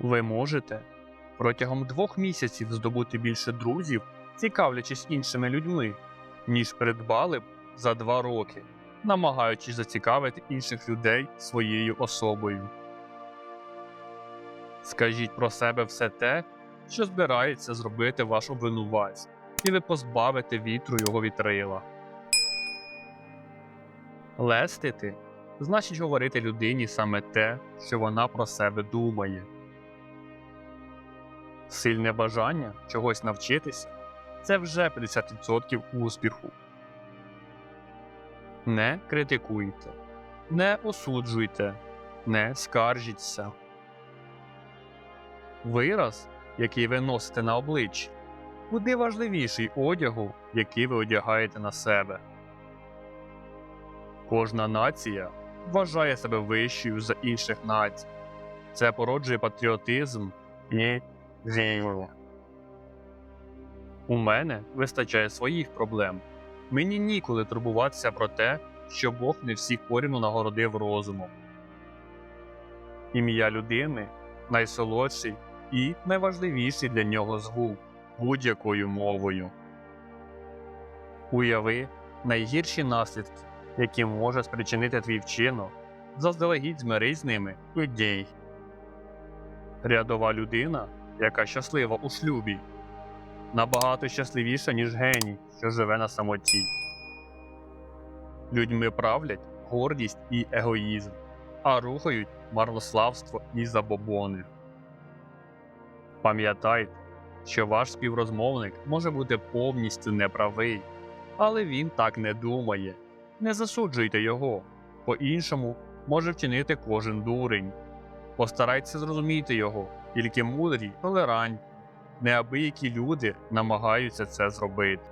Ви можете протягом двох місяців здобути більше друзів, цікавлячись іншими людьми, ніж придбали б за два роки, намагаючись зацікавити інших людей своєю особою. Скажіть про себе все те, що збирається зробити ваш обвинуваць, і ви позбавите вітру його вітрила. Лестити значить говорити людині саме те, що вона про себе думає. Сильне бажання чогось навчитися це вже 50% успіху. Не критикуйте, не осуджуйте, не скаржіться. Вираз, який ви носите на обличчі, куди важливіший одягу, який ви одягаєте на себе. Кожна нація вважає себе вищою за інших націй. Це породжує патріотизм і віру. У мене вистачає своїх проблем. Мені ніколи турбуватися про те, що Бог не всіх порівну нагородив розумом. Ім'я людини найсолодший і найважливіший для нього звук будь-якою мовою. Уяви найгірші наслідки, які може спричинити твій вчинок, заздалегідь змирись з ними дій. Рядова людина, яка щаслива у шлюбі, набагато щасливіша, ніж геній, що живе на самоті. Людьми правлять гордість і егоїзм, а рухають марнославство і забобони. Пам'ятайте, що ваш співрозмовник може бути повністю неправий, але він так не думає. Не засуджуйте його, по-іншому може вчинити кожен дурень. Постарайтеся зрозуміти його, тільки мудрі, толерантні, неабиякі люди намагаються це зробити.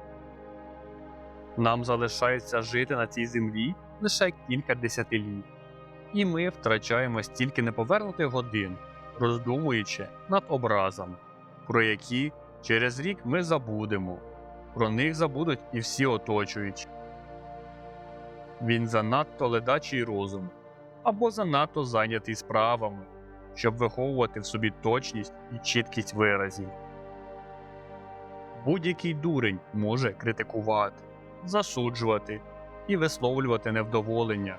Нам залишається жити на цій землі лише кілька десятиліть, і ми втрачаємо стільки неповернутих годин, роздумуючи над образами, про які через рік ми забудемо, про них забудуть і всі оточуючі. Він занадто ледачий розум або занадто зайнятий справами, щоб виховувати в собі точність і чіткість виразів. Будь-який дурень може критикувати, засуджувати і висловлювати невдоволення.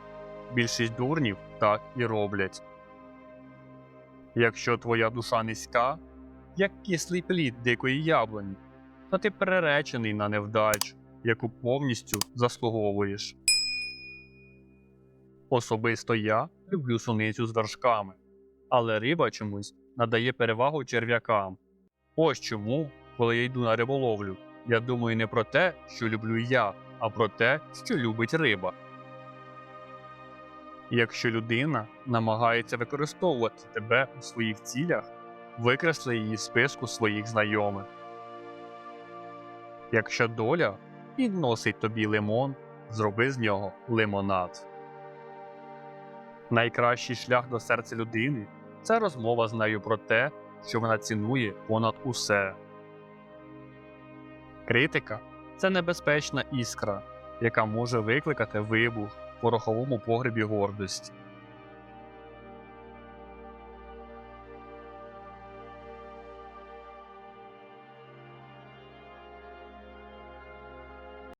Більшість дурнів так і роблять. Якщо твоя душа низька, як кислий плід дикої яблуні, то ти переречений на невдачу, яку повністю заслуговуєш. Особисто я люблю суницю з вершками, але риба чомусь надає перевагу черв'якам. Ось чому, коли я йду на риболовлю, я думаю не про те, що люблю я, а про те, що любить риба. Якщо людина намагається використовувати тебе у своїх цілях, викресли її списку своїх знайомих. Якщо доля підносить тобі лимон, зроби з нього лимонад. Найкращий шлях до серця людини це розмова з нею про те, що вона цінує понад усе. Критика це небезпечна іскра, яка може викликати вибух в пороховому погребі гордості.